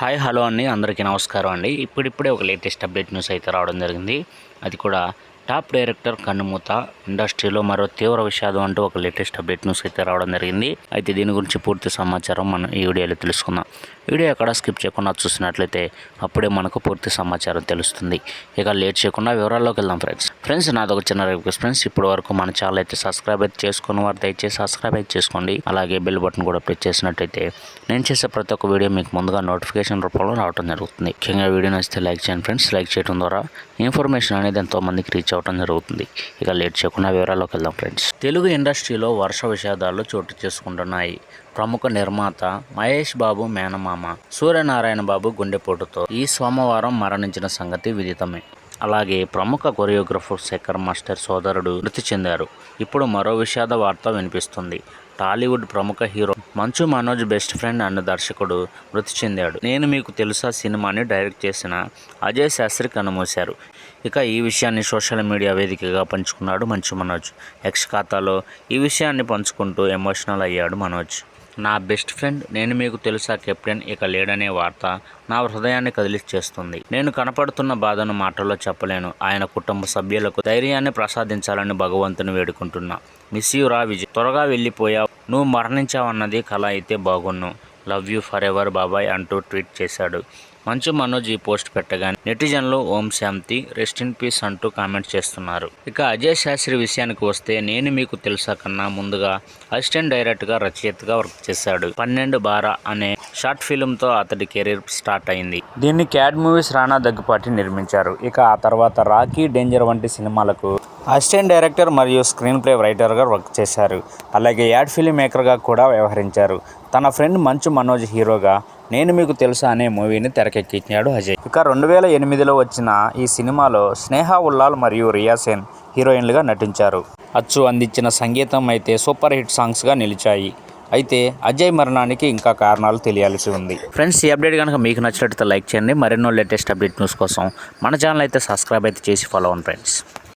Hi hello అండి. అందరికీ నమస్కారం అండి. ఇప్పుడిప్పుడే ఒక లేటెస్ట్ అప్డేట్ న్యూస్ అయితే రావడం జరిగింది. అది కూడా టాప్ డైరెక్టర్ కన్నుమూత ఇండస్ట్రీలో మరో తీవ్ర విషాదం అంటూ ఒక లేటెస్ట్ అప్డేట్ న్యూస్ అయితే రావడం జరిగింది. అయితే దీని గురించి పూర్తి సమాచారం మనం ఈ వీడియోలో తెలుసుకుందాం. వీడియో ఎక్కడ స్కిప్ చేయకుండా చూసినట్లయితే అప్పుడే మనకు పూర్తి సమాచారం తెలుస్తుంది. ఇక లేట్ చేయకుండా వివరాల్లోకి వెళ్దాం ఫ్రెండ్స్. ఫ్రెండ్స్ నాది ఒక చిన్న రిక్వెస్ట్ ఫ్రెండ్స్. ఇప్పటి వరకు మన ఛానల్ అయితే సబ్స్క్రైబ్ అయితే చేసుకున్న వారు దయచేసి సబ్స్క్రైబ్ అయితే చేసుకోండి. అలాగే బెల్ బటన్ కూడా ప్రెస్ చేసినట్టయితే నేను చేసే ప్రతి ఒక్క వీడియో మీకు ముందుగా నోటిఫికేషన్ రూపంలో రావడం జరుగుతుంది. ముఖ్యంగా వీడియో నచ్చితే లైక్ చేయండి ఫ్రెండ్స్. లైక్ చేయడం ద్వారా ఇన్ఫర్మేషన్ అనేది ఎంతోమందికి రీచ్ అవ్వడం జరుగుతుంది. ఇక లేట్ చేయకుండా వివరాల్లోకి వెళ్దాం ఫ్రెండ్స్. తెలుగు ఇండస్ట్రీలో వర్ష విషాదాలు చోటు చేసుకుంటున్నాయి. ప్రముఖ నిర్మాత మహేష్ బాబు మేనమామ సూర్యనారాయణ బాబు గుండెపోటుతో ఈ సోమవారం మరణించిన సంగతి విదితమే. అలాగే ప్రముఖ కొరియోగ్రఫర్ శేఖర్ మాస్టర్ సోదరుడు మృతి చెందారు. ఇప్పుడు మరో విషాద వార్త వినిపిస్తుంది. టాలీవుడ్ ప్రముఖ hero Manchu Manoj best friend అన్న దర్శకుడు మృతి చెందాడు. నేను మీకు తెలుసా సినిమాని డైరెక్ట్ చేసిన అజయ్ శాస్త్రి కనుమూశారు. ఇక ఈ విషయాన్ని సోషల్ మీడియా వేదికగా పంచుకున్నాడు మంచు మనోజ్. ఎక్స్ ఖాతాలో ఈ విషయాన్ని పంచుకుంటూ ఎమోషనల్ అయ్యాడు మనోజ్. నా బెస్ట్ ఫ్రెండ్ నేను మీకు తెలుసా కెప్టెన్ ఇక లేడనే వార్త నా హృదయాన్ని కదిలిచ్చేస్తుంది. నేను కనపడుతున్న బాధను మాటల్లో చెప్పలేను. ఆయన కుటుంబ సభ్యులకు ధైర్యాన్ని ప్రసాదించాలని భగవంతుని వేడుకుంటున్నా. మిస్ యూ రా విజయ్. త్వరగా వెళ్ళిపోయావు. నువ్వు మరణించావన్నది కళ అయితే బాగున్ను. లవ్ యూ ఫర్ ఎవర్ బాబాయ్ అంటూ ట్వీట్ చేశాడు. మంచు మనోజ్ ఈ పోస్ట్ పెట్టగానే నెటిజన్లు ఓం శాంతి రెస్ట్ ఇన్ పీస్ అంటూ కామెంట్ చేస్తున్నారు. ఇక అజయ్ శాస్త్రి విషయానికి వస్తే నేను మీకు తెలుసా కన్నా ముందుగా అసిస్టెంట్ డైరెక్టర్గా రచయితగా వర్క్ చేశాడు. పన్నెండు బారా అనే షార్ట్ ఫిల్మ్తో అతడి కెరీర్ స్టార్ట్ అయింది. దీన్ని క్యాడ్ మూవీస్ రాణా దగ్గుపాటి నిర్మించారు. ఇక ఆ తర్వాత రాకీ డేంజర్ వంటి సినిమాలకు అసిస్టెంట్ డైరెక్టర్ మరియు స్క్రీన్ ప్లే రైటర్గా వర్క్ చేశారు. అలాగే యాడ్ ఫిల్మ్ మేకర్గా కూడా వ్యవహరించారు. తన ఫ్రెండ్ మంచు మనోజ్ హీరోగా నేను మీకు తెలుసా అనే మూవీని తెరకెక్కించాడు అజయ్. ఇక రెండు వేల ఎనిమిదిలో వచ్చిన ఈ సినిమాలో స్నేహ ఉల్లాల్ మరియు రియాసేన్ హీరోయిన్లుగా నటించారు. అచ్చు అందించిన సంగీతం అయితే సూపర్ హిట్ సాంగ్స్గా నిలిచాయి. అయితే అజయ్ మరణానికి ఇంకా కారణాలు తెలియాల్సి ఉంది. ఫ్రెండ్స్ ఈ అప్డేట్ కనుక మీకు నచ్చినట్లయితే లైక్ చేయండి. మరెన్నో లేటెస్ట్ అప్డేట్ న్యూస్ కోసం మన ఛానల్ అయితే సబ్స్క్రైబ్ అయితే చేసి ఫాలో అవ్వండి ఫ్రెండ్స్.